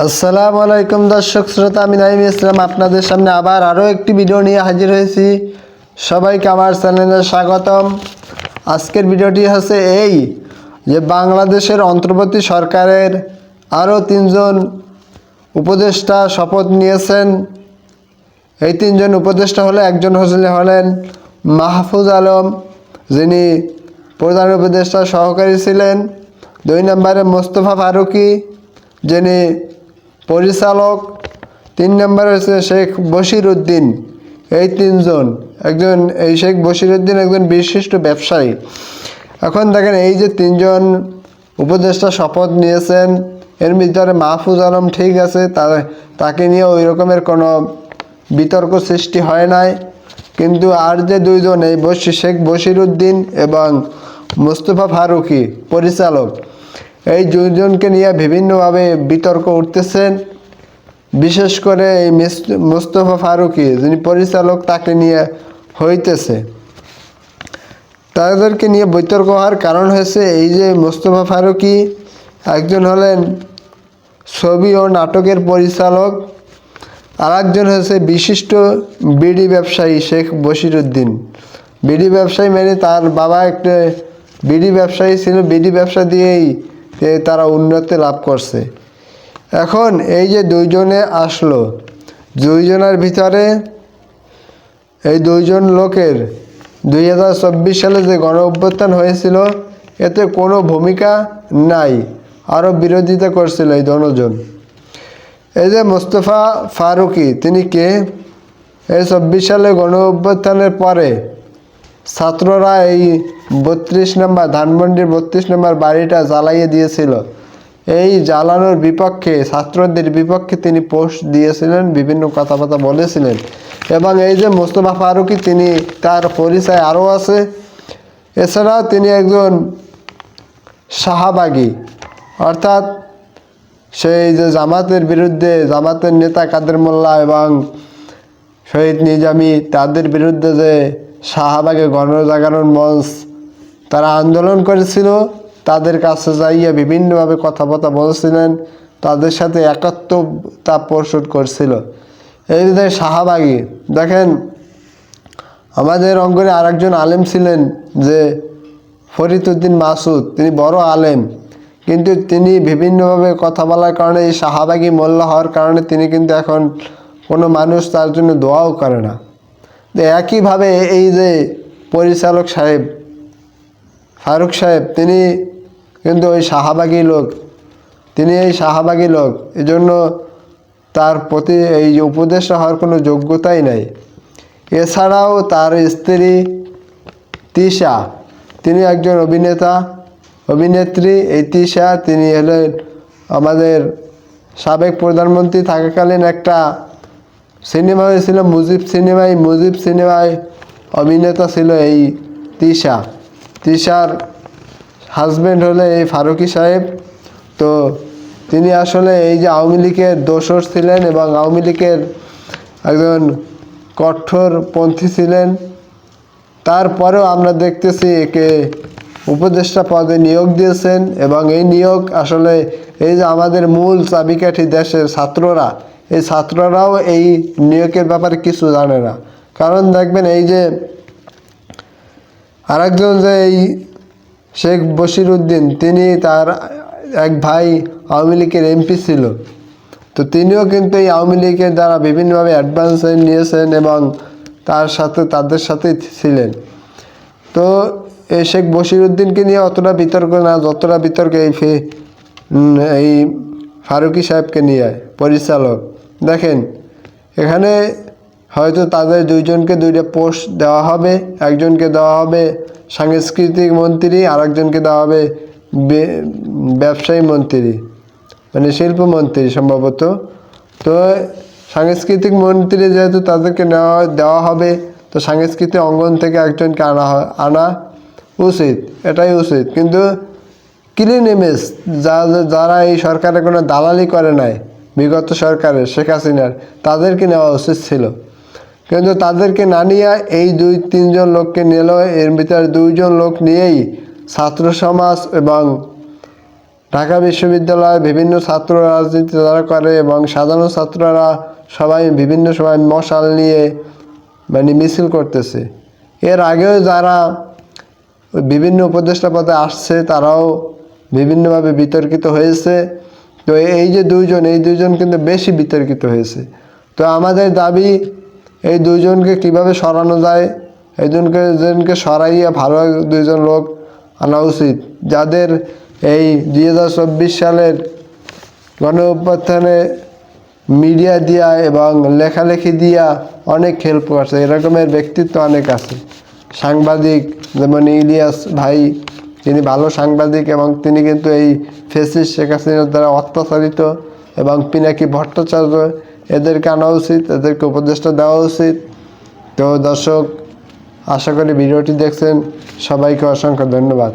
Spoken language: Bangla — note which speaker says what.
Speaker 1: আসসালামু আলাইকুম দর্শক শ্রোতা, আমি নাইম ইসলাম। আপনাদের সামনে আবার আরও একটি ভিডিও নিয়ে হাজির হয়েছি। সবাইকে আমার চ্যানেলে স্বাগতম। আজকের ভিডিওটি হচ্ছে এই যে বাংলাদেশের অন্তর্বর্তী সরকারের আরও তিনজন উপদেষ্টা শপথ নিয়েছেন। এই তিনজন উপদেষ্টা হলে একজন হোসেন হলেন মাহফুজ আলম, যিনি প্রধান উপদেষ্টা সহকারী ছিলেন। দুই নম্বরে মোস্তফা ফারুকি, যিনি পরিচালক, তিন নম্বর হচ্ছে শেখ বশির উদ্দিন এই তিনজন, একজন এই শেখ বশির উদ্দিন একজন বিশিষ্ট ব্যবসায়ী। এখন দেখেন এই যে তিনজন উপদেষ্টা শপথ নিয়েছেন, এর ভিতরে মাহফুজ আলম ঠিক আছে তাকে নিয়ে ওই রকমের কোনো বিতর্ক সৃষ্টি হয় নাই। কিন্তু আর যে দুইজন, এই বসি শেখ বশির উদ্দিন এবং মুস্তফা ফারুকি, পরিচালক এই দুজনকে নিয়ে বিভিন্নভাবে বিতর্ক উঠতেছেন। বিশেষ করে এই মিস- মুস্তফা ফারুকি, যিনি পরিচালক, তাকে নিয়ে হইতেছে। তাদেরকে নিয়ে বিতর্ক হওয়ার কারণ হয়েছে এই যে মোস্তফা ফারুকি একজন হলেন ছবি ও নাটকের পরিচালক আর একজন হচ্ছে বিশিষ্ট বিডি ব্যবসায়ী শেখ বশির উদ্দিন বিডি ব্যবসায়ী মানে তার বাবা একটা বিডি ব্যবসায়ী ছিল। বিডি ব্যবসা দিয়েই তারা উন্নতি লাভ করছে। এখন এই যে দুইজনে আসলো, দুইজনের ভিতরে এই দুইজন লোকের দুই হাজার চব্বিশ সালে যে গণ অভ্যুত্থান হয়েছিল, এতে কোনো ভূমিকা নাই। আরও বিরোধিতা করছিল এই দনজন এই যে মোস্তফা ফারুকি, তিনি কে? এই চব্বিশ সালে গণ অভ্যুত্থানের পরে ছাত্ররা এই বত্রিশ নম্বর, ধানমন্ডির বত্রিশ নম্বর বাড়িটা জ্বালাইয়ে দিয়েছিল। এই জ্বালানোর বিপক্ষে, ছাত্রদের বিপক্ষে তিনি পোস্ট দিয়েছিলেন, বিভিন্ন কথাবার্তা বলেছিলেন। এবং এই যে মোস্তফা ফারুকি, তিনি তার পরিচয় আরও আছে। এছাড়া তিনি একজন শাহাবাগী। অর্থাৎ সেই যে জামাতের বিরুদ্ধে, জামাতের নেতা কাদের মোল্লা এবং শহীদ নিজামি, তাদের বিরুদ্ধে যে শাহবাগে গণজাগরণ মঞ্চ তারা আন্দোলন করেছিল, তাদের কাছে যাইয়া বিভিন্নভাবে কথাবার্তা বলছিলেন, তাদের সাথে একাত্মতা প্রস্তুত করছিল। এই যে শাহবাগী দেখেন, আমাদের অঙ্গনে আরেকজন আলেম ছিলেন যে ফরিদউদ্দিন মাসুদ তিনি বড় আলেম। কিন্তু তিনি বিভিন্নভাবে কথা বলার কারণে এই শাহাবাগি মোল্লা হওয়ার কারণে তিনি কিন্তু এখন কোনো মানুষ তার জন্য দোয়াও করে না। তো একইভাবে এই যে পরিচালক সাহেব, ফারুক সাহেব, তিনি কিন্তু ওই শাহাবাগি লোক, তিনি এই শাহাবাগি লোক, এজন্য তার প্রতি এই যে উপদেষ্টা হওয়ার কোনো যোগ্যতাই নাই। এছাড়াও তার স্ত্রী তিশা, তিনি একজন অভিনেতা, অভিনেত্রী, এই তিশা, তিনি হলেন আমাদের সাবেক প্রধানমন্ত্রী থাকাকালীন একটা সিনেমা হয়েছিল মুজিব সিনেমায় মুজিব সিনেমায় অভিনেতা ছিল এই তিশা। তিশার হাজব্যান্ড হলে এই ফারুকি সাহেব। তো তিনি আসলে এই যে আওয়ামী লীগের দোসর ছিলেন এবং আওয়ামী লীগের একজন কঠোরপন্থী ছিলেন। তারপরেও আমরা দেখতেছি একে উপদেষ্টা পদে নিয়োগ দিয়েছেন এবং এই নিয়োগ আসলে এই যে আমাদের মূল চাবিকাঠি দেশের ছাত্ররা এই ছাত্ররাও এই নিয়োগের ব্যাপারে কিছু জানে না। কারণ দেখবেন এই যে আরেকজন যে এই শেখ বশির উদ্দিন তিনি তার এক ভাই আওয়ামী লীগের এমপি ছিল। তো তিনিও কিন্তু এই আওয়ামী লীগের দ্বারা বিভিন্নভাবে অ্যাডভান্স নিয়েছেন এবং তার সাথে, তাদের সাথে ছিলেন। তো এই শেখ বশির উদ্দিনকে নিয়ে অতটা বিতর্ক না, যতটা বিতর্ক এই ফে এই ফারুকি সাহেবকে নিয়ে, পরিচালক। দেখেন, এখানে হয়তো তাদের দুইজনকে দুইটা পোস্ট দেওয়া হবে, একজনকে দেওয়া হবে সাংস্কৃতিক মন্ত্রী আর একজনকে দেওয়া হবে ব্যবসায়ী মন্ত্রী মানে শিল্পমন্ত্রী সম্ভবত। তো সাংস্কৃতিক মন্ত্রী যেহেতু তাদেরকে নেওয়া, দেওয়া হবে, তো সাংস্কৃতিক অঙ্গন থেকে একজনকে আনা আনা উচিত, এটাই উচিত। কিন্তু ক্লিন ইমেজ যারা এই সরকারে কোনো দালালি করে নাই বিগত সরকারের শেখ হাসিনার, তাদেরকে নেওয়া উচিত ছিল। কিন্তু তাদেরকে না নিয়ে এই দুই, তিনজন লোককে নিল এর ভিতরে দুইজন লোক নিয়েই ছাত্র সমাজ এবং ঢাকা বিশ্ববিদ্যালয়ে বিভিন্ন ছাত্র রাজনীতি যারা করে এবং সাধারণ ছাত্ররা সবাই বিভিন্ন সময় মশাল নিয়ে মানে মিছিল করতেছে। এর আগেও যারা বিভিন্ন উপদেষ্টা পদে আসছে, তারাও বিভিন্নভাবে বিতর্কিত হয়েছে। তো এই যে দুইজন, এই দুইজন কিন্তু বেশি বিতর্কিত হয়েছে। তো আমাদের দাবি, এই দুইজনকে কীভাবে সরানো যায়? এই দুজনকে সরাইয়া ভালো দুইজন লোক আনা উচিত। যাদের এই দুই হাজার চব্বিশ সালের গণ অভ্যুত্থানে মিডিয়া দিয়া এবং লেখালেখি দিয়া অনেক হেল্প করছে। এরকমের ব্যক্তিত্ব অনেক আছে। সাংবাদিক যেমন ইলিয়াস ভাই তিনি ভালো সাংবাদিক এবং তিনি কিন্তু এই ফেসিস শেখ হাসিনার দ্বারা অত্যাচারিত এবং পিনাকি ভট্টাচার্য এদেরকে আনা উচিত, এদেরকে উপদেষ্টা দেওয়া উচিত। তো দর্শক, আশা করি ভিডিওটি দেখছেন। সবাইকে অসংখ্য ধন্যবাদ।